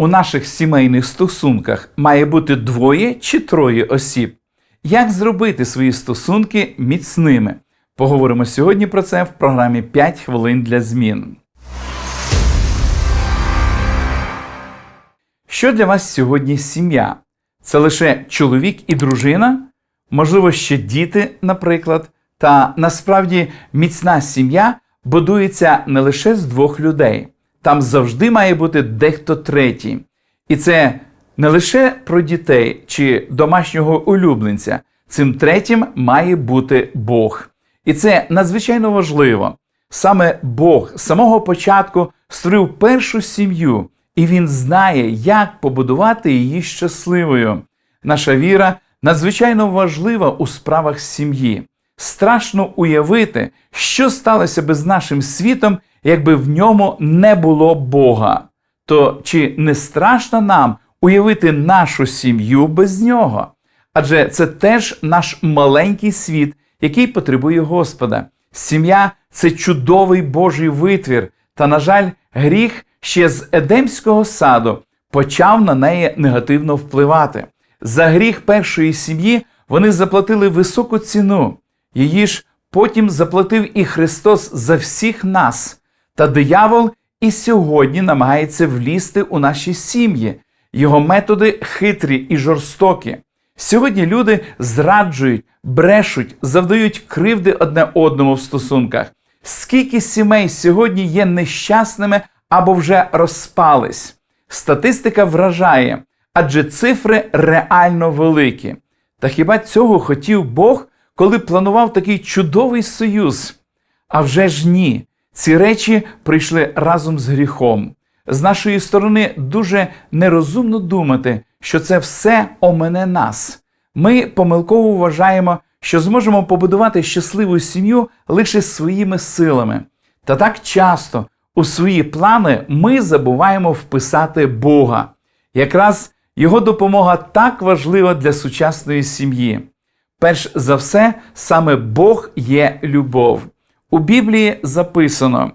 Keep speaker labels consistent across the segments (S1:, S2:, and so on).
S1: у наших сімейних стосунках має бути двоє чи троє осіб. Як зробити свої стосунки міцними? Поговоримо сьогодні про це в програмі «5 хвилин для змін. Що для вас сьогодні сім'я? Це лише чоловік і дружина, можливо, ще діти, наприклад. Та насправді міцна сім'я будується не лише з двох людей, там завжди має бути дехто третій. І це не лише про дітей чи домашнього улюбленця. Цим третім має бути Бог. І це надзвичайно важливо. Саме Бог з самого початку створив першу сім'ю, і Він знає, як побудувати її щасливою. Наша віра надзвичайно важлива у справах сім'ї. Страшно уявити, що сталося би з нашим світом, якби в ньому не було Бога. То чи не страшно нам уявити нашу сім'ю без нього? Адже це теж наш маленький світ, який потребує Господа. Сім'я це чудовий Божий витвір, та, на жаль, гріх ще з Едемського саду почав на неї негативно впливати. За гріх першої сім'ї вони заплатили високу ціну. Її ж потім заплатив і Христос за всіх нас. Та диявол і сьогодні намагається влізти у наші сім'ї. Його методи хитрі і жорстокі. Сьогодні люди зраджують, брешуть, завдають кривди одне одному в стосунках. Скільки сімей сьогодні є нещасними або вже розпались? Статистика вражає, адже цифри реально великі. Та хіба цього хотів Бог, коли планував такий чудовий союз? А вже ж ні. Ці речі прийшли разом з гріхом. З нашої сторони дуже нерозумно думати, що це все омене нас. Ми помилково вважаємо, що зможемо побудувати щасливу сім'ю лише своїми силами. Та так часто у свої плани ми забуваємо вписати Бога. Якраз його допомога так важлива для сучасної сім'ї. Перш за все, саме Бог є любов. У Біблії записано: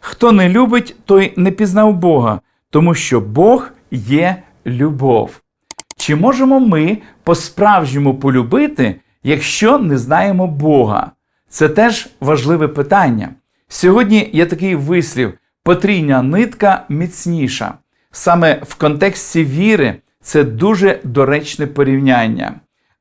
S1: хто не любить, той не пізнав Бога, тому що Бог є любов. Чи можемо ми по-справжньому полюбити, якщо не знаємо Бога? Це теж важливе питання. Сьогодні є такий вислів: потрійня нитка міцніша. Саме в контексті віри це дуже доречне порівняння.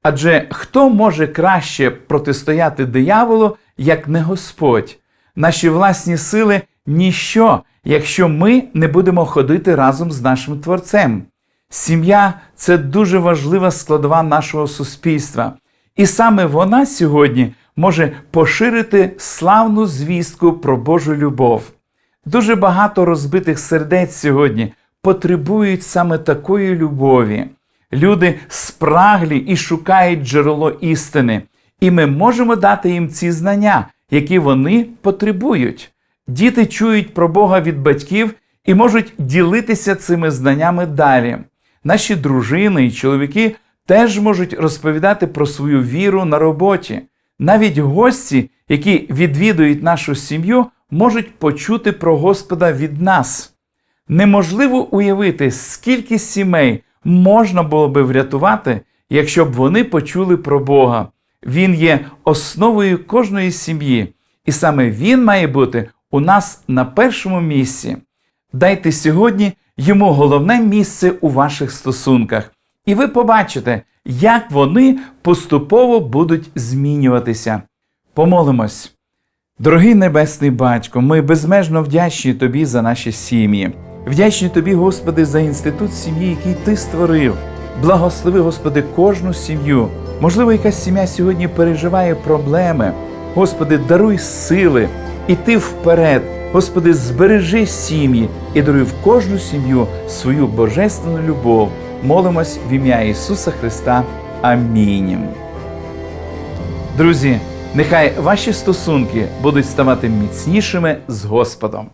S1: Адже хто може краще протистояти дияволу, як не Господь? Наші власні сили ніщо, якщо ми не будемо ходити разом з нашим Творцем. Сім'я це дуже важлива складова нашого суспільства, і саме вона сьогодні може поширити славну звістку про Божу любов. Дуже багато розбитих сердець сьогодні потребують саме такої любові. Люди спраглі і шукають джерело істини, і ми можемо дати їм ці знання, які вони потребують. Діти чують про Бога від батьків і можуть ділитися цими знаннями далі. Наші дружини і чоловіки теж можуть розповідати про свою віру на роботі. Навіть гості, які відвідують нашу сім'ю, можуть почути про Господа від нас. Неможливо уявити, скільки сімей можна було би врятувати, якщо б вони почули про Бога. Він є основою кожної сім'ї, і саме Він має бути у нас на першому місці. Дайте сьогодні йому головне місце у ваших стосунках, і ви побачите, як вони поступово будуть змінюватися. Помолимось. Дорогий Небесний Батько, ми безмежно вдячні Тобі за наші сім'ї. Вдячні Тобі, Господи, за інститут сім'ї, який Ти створив. Благослови, Господи, кожну сім'ю. Можливо, якась сім'я сьогодні переживає проблеми. Господи, даруй сили, іти вперед. Господи, збережи сім'ї і даруй в кожну сім'ю свою божественну любов. Молимось в ім'я Ісуса Христа. Амінь. Друзі, нехай ваші стосунки будуть ставати міцнішими з Господом.